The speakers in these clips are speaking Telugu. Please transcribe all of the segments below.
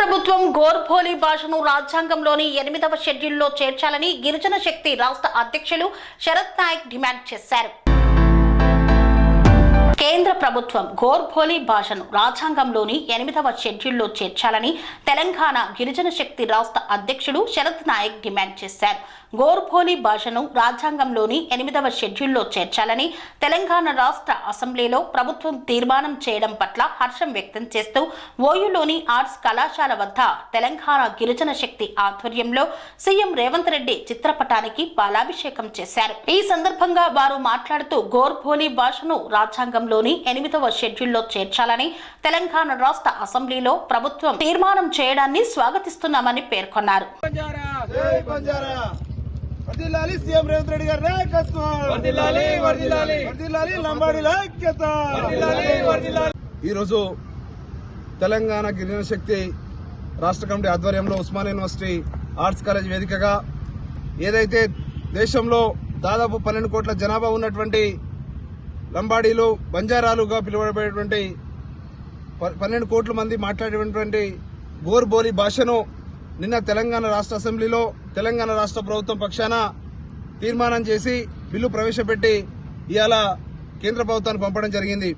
ప్రభుత్వం గోర్భోలి భాషను రాజ్యాంగంలోని ఎనిమిదవ షెడ్యూల్లో చేర్చాలని గిరిజన శక్తి రాష్ట్ర అధ్యక్షులు శరత్ నాయక్ డిమాండ్ చేశారు. కేంద్ర ప్రభుత్వం గోర్భోలి భాషను రాజ్యాంగంలోని ఎనిమిదవ షెడ్యూల్లో చేర్చాలని తెలంగాణ గిరిజన శక్తి రాష్ట్ర అధ్యక్షుడు శరత్ నాయక్ డిమాండ్ చేశారు. గోర్భోలి భాషను రాజ్యాంగంలోని ఎనిమిదవ షెడ్యూల్లో చేర్చాలని తెలంగాణ రాష్ట్ర అసెంబ్లీలో ప్రభుత్వం తీర్మానం చేయడం పట్ల హర్షం వ్యక్తం చేస్తూ ఓయూలోని ఆర్ట్స్ కళాశాల వద్ద తెలంగాణ గిరిజన శక్తి ఆధ్వర్యంలో సీఎం రేవంత్ రెడ్డి చిత్రపటానికి పాలాభిషేకం చేశారు. ఈ సందర్భంగా వారు మాట్లాడుతూ గోర్భోలి భాషను రాజ్యాంగంలోని ఎనిమిదవ షెడ్యూల్లో చేర్చాలని తెలంగాణ రాష్ట్ర అసెంబ్లీలో ప్రభుత్వం తీర్మానం చేయడాన్ని స్వాగతిస్తున్నామని పేర్కొన్నారు. బంజారా! వర్దిల్లాలి సీఎం రేవంత్ రెడ్డి గారి నాయకత్వం. వర్దిల్లాలి ఐక్యత. ఈరోజు తెలంగాణ గిరిజన శక్తి రాష్ట్ర కమిటీ ఆధ్వర్యంలో ఉస్మాన్ యూనివర్సిటీ ఆర్ట్స్ కాలేజ్ వేదికగా ఏదైతే దేశంలో దాదాపు పన్నెండు కోట్ల జనాభా ఉన్నటువంటి లంబాడీలు బంజారాలుగా పిలువబడేటువంటి ప- పన్నెండు కోట్ల మంది మాట్లాడేటువంటి గోర్బోలి భాషను నిన్న తెలంగాణ రాష్ట్ర అసెంబ్లీలో తెలంగాణ రాష్ట్ర ప్రభుత్వం పక్షాన తీర్మానం చేసి బిల్లు ప్రవేశపెట్టి ఇవాళ కేంద్ర ప్రభుత్వాన్ని పంపడం జరిగింది.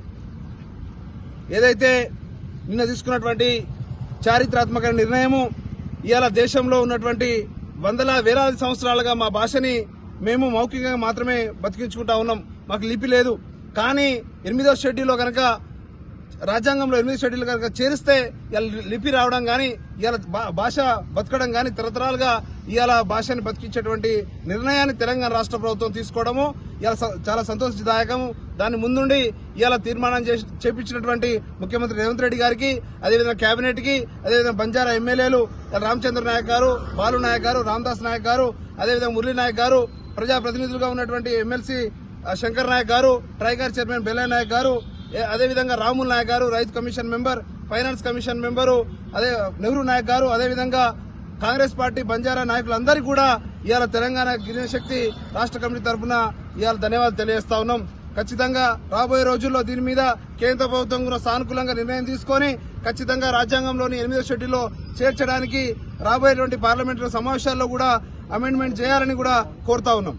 ఏదైతే నిన్న తీసుకున్నటువంటి చారిత్రాత్మక నిర్ణయము ఇవాళ దేశంలో ఉన్నటువంటి వందల వేలాది సంవత్సరాలుగా మా భాషని మేము మౌఖికంగా మాత్రమే బతికించుకుంటా ఉన్నాం. మాకు లిపి లేదు. కానీ ఎనిమిదో షెడ్యూల్లో కనుక రాజ్యాంగంలో ఎనిమిది షెడ్యూల్ కనుక చేరిస్తే ఇలా లిపి రావడం కానీ ఇలా భాష బతకడం కానీ తరతరాలుగా ఇవాళ భాషని బతికించేటువంటి నిర్ణయాన్ని తెలంగాణ రాష్ట్ర ప్రభుత్వం తీసుకోవడము ఇలా చాలా సంతోషదాయకము. దాని ముందుండి ఇవాళ తీర్మానం చేసి చేపించినటువంటి ముఖ్యమంత్రి రేవంత్ రెడ్డి గారికి అదేవిధంగా కేబినెట్కి అదేవిధంగా బంజారా ఎమ్మెల్యేలు రామచంద్ర నాయక్ గారు బాలు నాయక్ గారు రామదాస్ నాయక్ గారు అదేవిధంగా మురళీ నాయక్ గారు ప్రజాప్రతినిధులుగా ఉన్నటువంటి ఎమ్మెల్సీ శంకర్ నాయక్ గారు ట్రైగర్ చైర్మన్ బెల్లయ్య నాయక్ గారు అదేవిధంగా రాముల్ నాయక్ గారు రైతు commission member finance commission member అదే నెహ్రూ నాయక్ గారు అదేవిధంగా కాంగ్రెస్ పార్టీ బంజారా నాయకులందరికీ కూడా ఇవాళ తెలంగాణ గిరిజన శక్తి రాష్ట్ర కమిటీ తరఫున ఇవాళ ధన్యవాదాలు తెలియజేస్తా ఉన్నాం. ఖచ్చితంగా రాబోయే రోజుల్లో దీని మీద కేంద్ర ప్రభుత్వం కూడా సానుకూలంగా నిర్ణయం తీసుకొని ఖచ్చితంగా రాజ్యాంగంలోని ఎనిమిదో షెడ్యూల్లో చేర్చడానికి రాబోయేటువంటి పార్లమెంటరీ సమావేశాల్లో కూడా అమెండ్మెంట్ చేయాలని కూడా కోరుతా ఉన్నాం.